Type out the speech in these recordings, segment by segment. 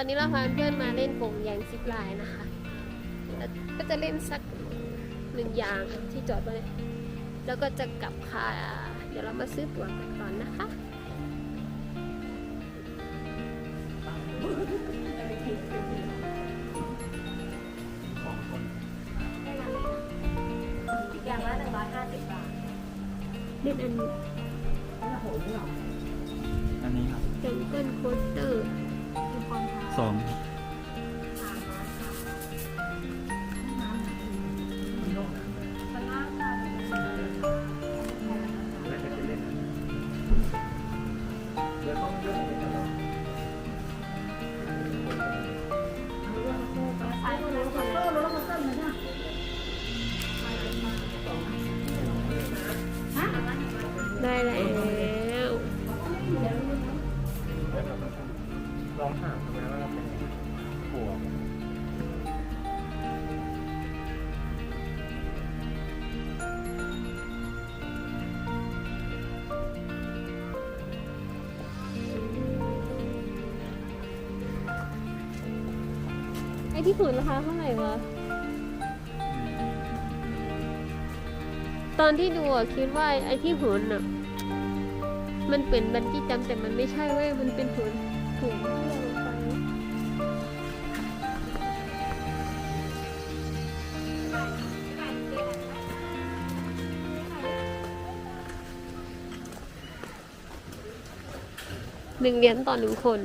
อนนี้เราพาเพื่อนมาเล่นโป่งแยงซิปไลน์นะคะแล้วก็จะเล่นสักหนึ่งอย่างที่จอดไว้แล้วก็จะกลับค่ะเดี๋ยวเรามาซื้อตั๋วกันก่อนนะคะอย่างละหนึ่งร้อยห้าสิบบาทเล่นอันอันนี้ครับจังเกิลโคสเตอร์มีความช้า สอง อ้ที่หุ่นราคาเท่าไหร่วะ ตอนที่ดูอะคิดว่าไอ้ที่หุ่นอะมันเป็นบันจี้จำแต่มันไม่ใช่เว้ย มันเป็นหุ่นหุ่นที่เราลงไปหนึ่งเหรียญต่อหนึ่งคน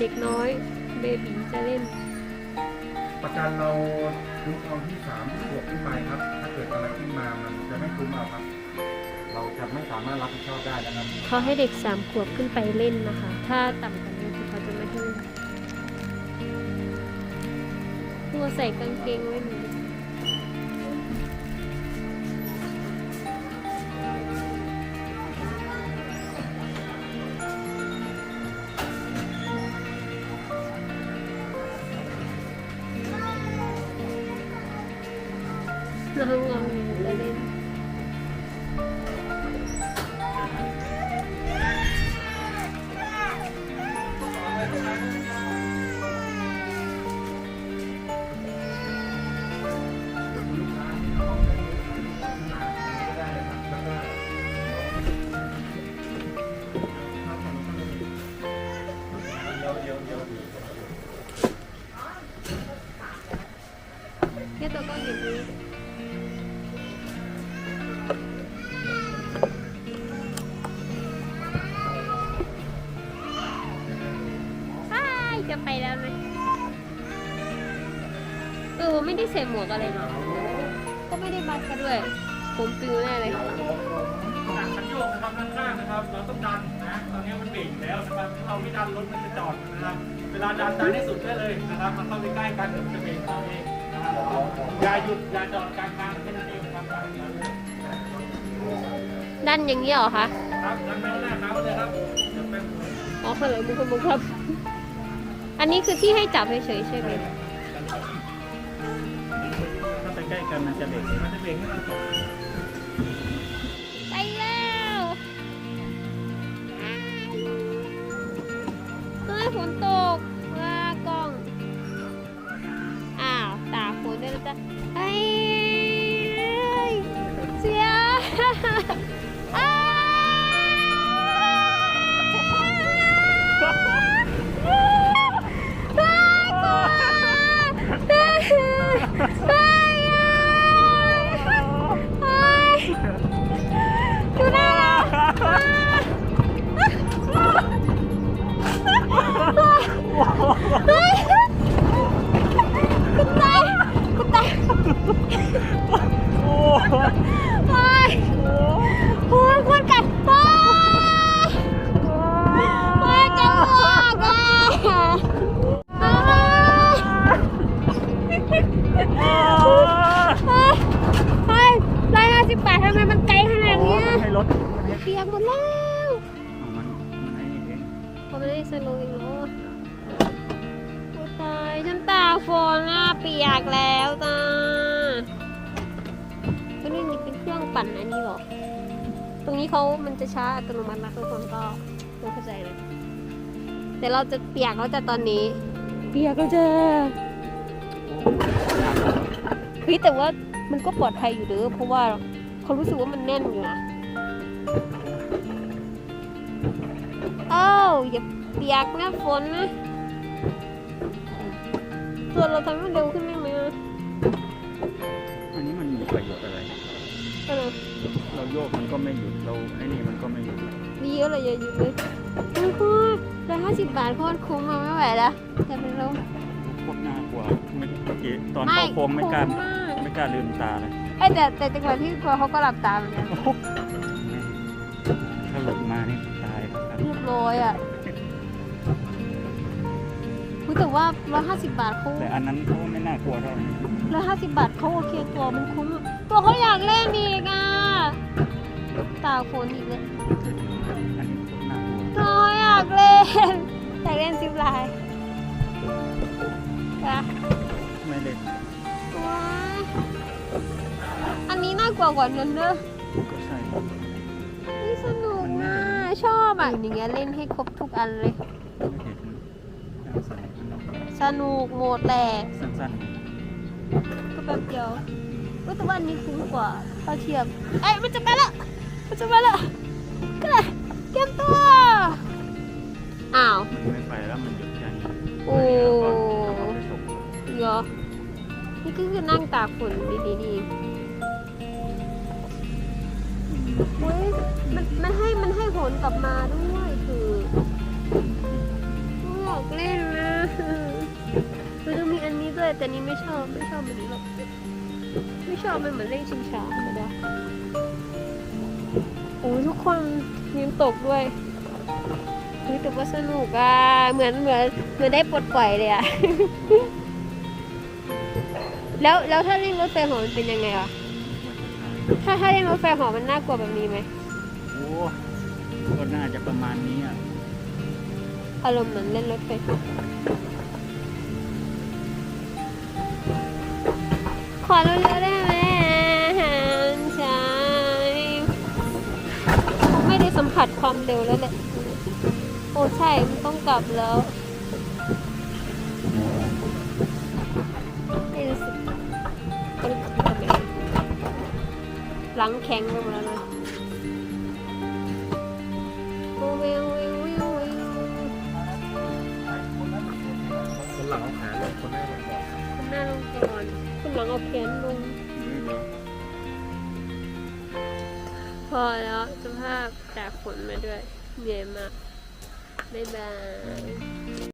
เด็กน้อยเบบีจะเล่น ประกันเราคุ้มครองที่สามขวบขึ้นไปครับ ถ้าเกิดอะไรขึ้นมามันจะไม่คุ้มเราครับ เราจะไม่สามารถรับผิดชอบได้นะครับเขาให้เด็กสามขวบขึ้นไปเล่นนะคะ ถ้าต่ำกว่านี้คือเขาจะไม่ให้เล่นตัวใส่กางเกงไว้หนู น้องงอ ไม่ได้ใส่หมวกอะไรเนาะก็ไม่ได้บัตรกันด้วย ผมปิวแน่เลยหนักมันโยกนะครับด้านข้างนะครับ เราต้องดันนะ ตอนนี้มันเบรกอยู่แล้วนะครับถ้าเราไม่ดันรถมันจะจอดนะครับ เวลาดันดันให้สุดได้เลยนะครับ มันเข้าไปใกล้กันเดี๋ยวมันจะเบรกเราเองนะครับอย่าหยุดอย่าจอดกลางทางแค่นั้นเองครับดันอย่างนี้เหรอคะ ครับดันไปข้างหน้าเท้าเลยครับเดี๋ยวแป๊บนึงอ๋อคนละมุกคนมุกครับ อันนี้คือที่ให้จับเฉยๆใช่ไหมถ้าไป ใกล้กันมันจะเบรกมันจะเบรกให้เราไปแล้วเฮ้ยฝนตก ปียกหมดแล้วเอามันมันไอ้นี่เองพอไม่ได้สโลว์อีกแล้วโอ้ตายฉันตากฝนอะเปียกแล้วจ้าก็นี่นี่เป็นเครื่องปั่นอันนี้เหรอ ตรงนี้เขามันจะช้าอัตโนมัตินะทุกคนก็ต้องเข้าใจนะแต่เราจะเปียกแล้วจะตอนนี้ เปียกแล้วจ้าเฮ้ยแต่ว่ามันก็ปลอดภัยอยู่เด้อเพราะว่าเขารู้สึกว่ามันแน่นอยู่นะ อ้าอย่าเปียกนะฝนนะส่วนเราทำให้มันเร็วขึ้นได้ไหมอะอันนี้มันมีประโยชน์อะไร เออเราโยกมันก็ไม่หยุด เราไอ้นี่มันก็ไม่หยุด มีเยอะเลยเยอะอยู่เลยมันคุ้มร้อยห้าสิบบาทโคตรคุ้มอะไม่ไหวแล้วแต่เป็นเราโคตรน่ากลัวเมื่อกี้ตอนเข้าโค้งไม่กล้าคุ้มมาก ไม่กล้าลืมตาเลยไอยแต่แต่จังหวะที่กลัวเขาก็หลับตาเหมือนกัน ถ้าหลุดมานี่ ตายครับเรียบร้อยอะอุ๊ยแต่ว่าร้อยห้าสิบบาทเขาแต่อันนั้นเขาไม่น่ากลัวเท่านี้ร้อยห้าสิบบาทเขาโอเคตัวมันคุ้มอะตัวเขาอยากเล่นอีกอะตากฝนอีกเลยอันนี้โคตรน่ากลัวตัวอยากเล่นอยากเล่นซิปไลน์ไปะไม่เล็กว้ายอันนี้น่ากลัวกว่านั้นเนอะก็ใช่นี่สนุกนะ ชอบอะอย่างเงี้ยเล่นให้ครบทุกอันเลยไม่เห็นน่าสนุกสนุกโหมดแหลกสั้นก็แป๊บเดียวเว้ยแต่ว่าอันนี้คุ้มกว่าถ้าเทียบเอ้ยมันจะไปละมันจะไปละก็เลยเตรียมตัวอ้าวๆมันไม่ไปแล้วมันหยุดแค่นี้โอ้แล้วก็เอาไปส่งเหรอนี่ก็คือนั่งตากฝนดีๆนี่เฮ้ยมันมันให้มันให้ผ ลกลับมาด้วยคืออยากเล่นนะคือจะมีอันนี้ด้วย แต่นี้ไม่ชอบไม่ชอบมันนี้หรอกไม่ชอบมันเหมือนเล่นชิงช้าธรรมดาโอ้ทุกคนมีน้ำตกด้วยเฮ้ยแต่ว่าสนุกอะเหมือนเหมือนเหมือนได้ปลดปล่อยเลยอะ แล้วแล้วถ้าเล่นรถไฟหอมันเป็นยังไงอะถ้าถ้าเล่นรถไฟหอมันน่ากลัวแบบนี้ไหมโอ้ ก็น่าจะประมาณนี้อะอารมณ์เหมือนเล่นรถไฟเหาะขอเร็วๆได้ไหมใช่ไม่ได้สัมผัสความเร็วแล้วแหละ โอ้ใช่ มันต้องกลับแล้วไม่รู้สึกก็รู้สึกทำไมหลังแข็งไปหมดแล้วนะ วิววิววิววิวคนหลังเอาแขนลงคนแรกลงก่อนคุณหน้าลงก่อนคุณหลังเอาแขนลง พอแล้วสภาพจากฝนมาด้วยเหนื่อยมากบ๊ายบาย